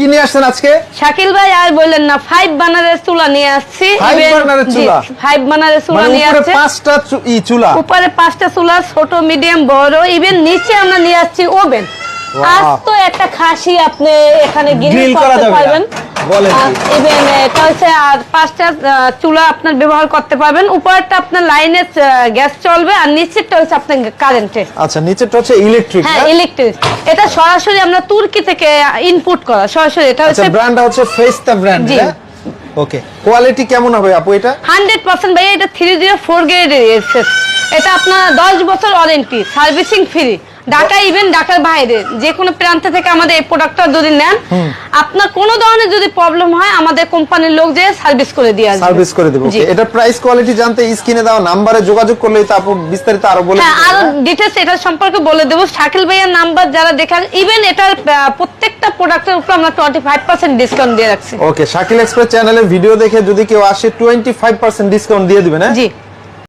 কি নিয়ে আসছেন আজকে? শাকিল ভাই আর বললেন না ফাইভ বানারের চুলা নিয়ে আসছি। ফাইভ বানারের চুলা? ফাইভ বানারের চুলা মানে নিয়ে আসছি। পাঁচটা ই চুলা? উপরে পাঁচটা চুলা ছোট মিডিয়াম বড় ইভেন নিচে আমরা নিয়ে আসছি ওভেন. আজ তো একটা খাসি আপনি এখানে গ্রিল করতে পারবেন। এটা হচ্ছে আর পাঁচটা চুলা আপনার ব্যবহার করতে পারবেন। উপরটা আপনার লাইনের গ্যাস চলবে আর নিচেরটা হচ্ছে আপনার কারেন্টের আচ্ছা নিচেরটা হচ্ছে ইলেকট্রিক হ্যাঁ ইলেকট্রিক এটা সরাসরি আমরা তুর্কি থেকে ইনপুট করা সরাসরি। এটা আচ্ছা হচ্ছে ব্র্যান্ডটা হচ্ছে ফেস্তা ব্র্যান্ড ওকে কোয়ালিটি কেমন হবে আপু এটা? হান্ড্রেড পার্সেন্ট ভাইয়া এটা থ্রি জিরো ফোর গ্রেডের এসেস এটা আপনার দশ বছর warranty servicing free Dhaka even ঢাকার বাইরে যে কোনো প্রান্ত থেকে আমাদের এই প্রোডাক্টটা যদি নেন আপনার কোনো ধরনের যদি প্রবলেম হয় আমাদের কোম্পানির লোক যে সার্ভিস করে দিয়ে আসবে। সার্ভিস করে দেবো। এটা প্রাইস কোয়ালিটি জানতে স্ক্রিনে দেওয়া নাম্বারে যোগাযোগ করলেই তো আপু বিস্তারিত আরও বলে হ্যাঁ আরও হ্যাঁ? এটা সম্পর্কে বলে দেবো। শাকিল ভাইয়ের নাম্বার যারা দেখান ইভেন এটার প্রত্যেকটা প্রোডাক্টের উপর আমরা টোয়েন্টি ফাইভ পার্সেন্ট ডিসকাউন্ট দিয়ে রাখছি। ওকে শাকিল এক্সপ্রেস চ্যানেলের ভিডিও দেখে যদি কেউ আসে টোয়েন্টি ফাইভ পার্সেন্ট ডিসকাউন্ট দিয়ে দিবেন হ্যাঁ? জি।